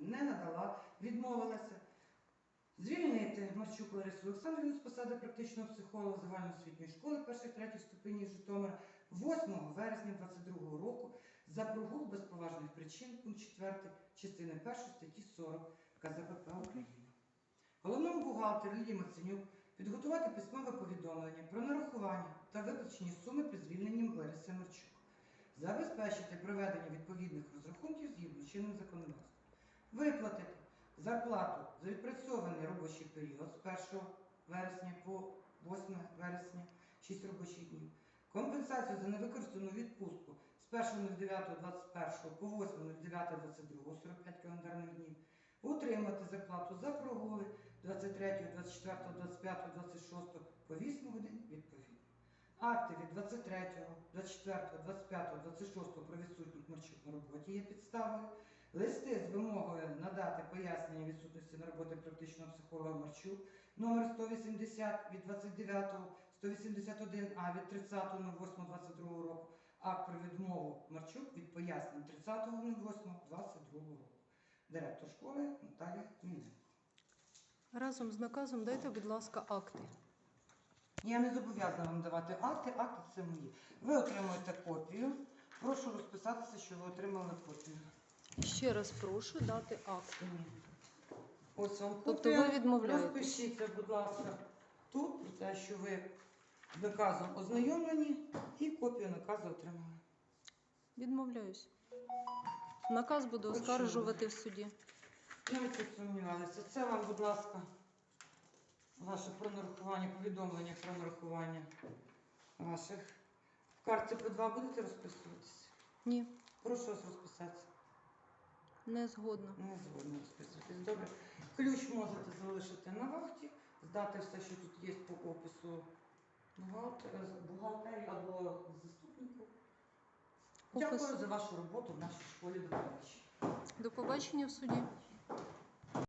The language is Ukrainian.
не надала, відмовилася. Звільнити Марчук Ларису Олександрівну з посади практичного психолога загальноосвітньої школи перших третіх ступенів Житомира 8 вересня 2022 року за прогул без поважних причин, пункт 4 частини 1 статті 40 КЗПП України. Головному бухгалтеру Лілії Маценюк підготувати письмове повідомлення про нарахування та виплачені суми при звільненні Лариси Марчук, забезпечити проведення відповідних розрахунків згідно чинним законодавством, виплатити зарплату за відпрацьований робочий період з 1 вересня по 8 вересня 6 робочих днів, компенсацію за невикористану відпустку з 1.09.21 по 8.09.22 45 календарних днів, утримати зарплату за прогули 23, 24, 25, 26 по 8 годин відповідно. Акти від 23, 24, 25, 26 про відсутність Марчук на роботі є підставою. Листи з вимогою надати пояснення відсутності на роботі практичного психолога Марчук номер 180 від 29, 181 а від 30.08.22 року. Акт про відмову Марчук від пояснень 30.08.22 року. Директор школи Наталія Міненко. Разом з наказом дайте, будь ласка, акти. Я не зобов'язана вам давати акти, акти це мої. Ви отримуєте копію. Прошу розписатися, що ви отримали копію. Ще раз прошу дати акти. Ні. Ось вам Тобто копія. ви відмовляєтесь? Розпишіться, будь ласка, тут про те, що ви з наказом ознайомлені і копію наказу отримали. Відмовляюсь. Наказ буду Почула. оскаржувати в суді. Навіть тут сумнівалися. Це вам, будь ласка, ваше про нарахування, повідомлення про нарахування ваших. В картці П2 будете розписуватися? Ні, Прошу вас розписатися. Не згодна. Не згодна розписуватись. Добре. Ключ можете залишити на вахті, здати все, що тут є по опису бухгалтера, бухгалтерії або заступнику. Опис. Дякую за вашу роботу в нашій школі. До побачення. До побачення в суді.